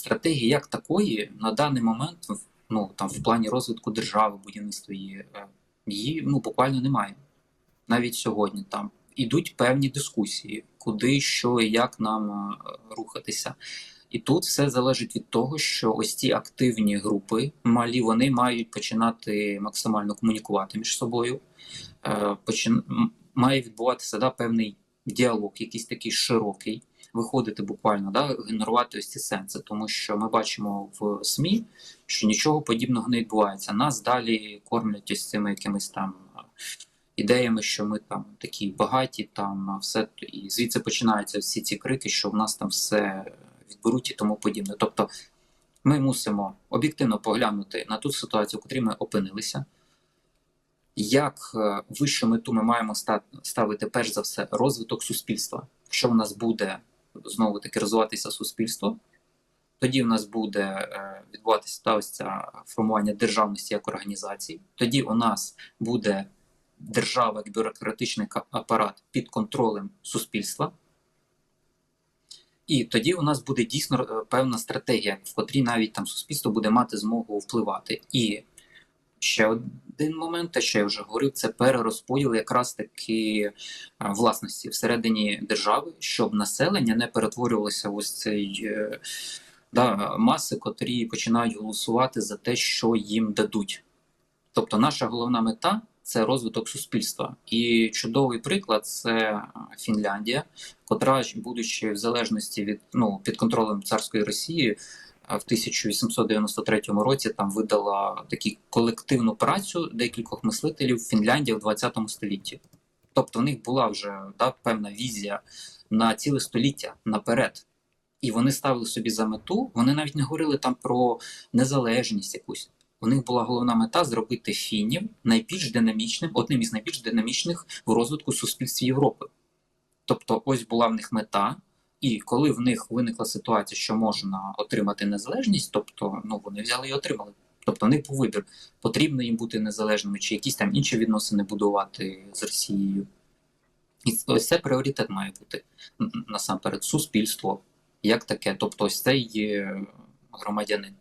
стратегії як такої на даний момент ну, там, в плані розвитку держави, будівництва її, е, її ну, буквально немає. Навіть сьогодні там ідуть певні дискусії, куди, що і як нам е, рухатися. І тут все залежить від того, що ось ці активні групи малі вони мають починати максимально комунікувати між собою. Е, почин... Має відбуватися да, певний діалог, якийсь такий широкий, виходити буквально, да, генерувати ось ці сенси, тому що ми бачимо в СМІ, що нічого подібного не відбувається. Нас далі кормлять ось цими якимись там ідеями, що ми там такі багаті, там все і звідси починаються всі ці крики, що в нас там все відберуть і тому подібне. Тобто ми мусимо об'єктивно поглянути на ту ситуацію, в котрій ми опинилися. Як е, вищу мету ми маємо ставити перш за все розвиток суспільства. Якщо в нас буде знову таки розвиватися суспільство, тоді в нас буде е, відбуватися ця формування державності як організації. Тоді у нас буде держава як бюрократичний апарат під контролем суспільства. І тоді у нас буде дійсно е, певна стратегія, в котрій навіть там суспільство буде мати змогу впливати. І ще один момент, те, що я вже говорив, це перерозподіл якраз таки е, власності всередині держави, щоб населення не перетворювалося ось цей е, да, маси, котрі починають голосувати за те, що їм дадуть. Тобто, наша головна мета це розвиток суспільства. І чудовий приклад це Фінляндія, котра, будучи в залежності від ну, під контролем царської Росії, в 1893 році там видала таку колективну працю декількох мислителів Фінляндія в 20 столітті. Тобто в них була вже да, певна візія на ціле століття наперед. І вони ставили собі за мету, вони навіть не говорили там про незалежність якусь. У них була головна мета зробити фінів найбільш динамічним, одним із найбільш динамічних в розвитку суспільств Європи. Тобто, ось була в них мета, і коли в них виникла ситуація, що можна отримати незалежність, тобто ну вони взяли і отримали. Тобто, в них був вибір, потрібно їм бути незалежними, чи якісь там інші відносини будувати з Росією. І ось це пріоритет має бути насамперед суспільство, як таке, тобто ось цей громадянин.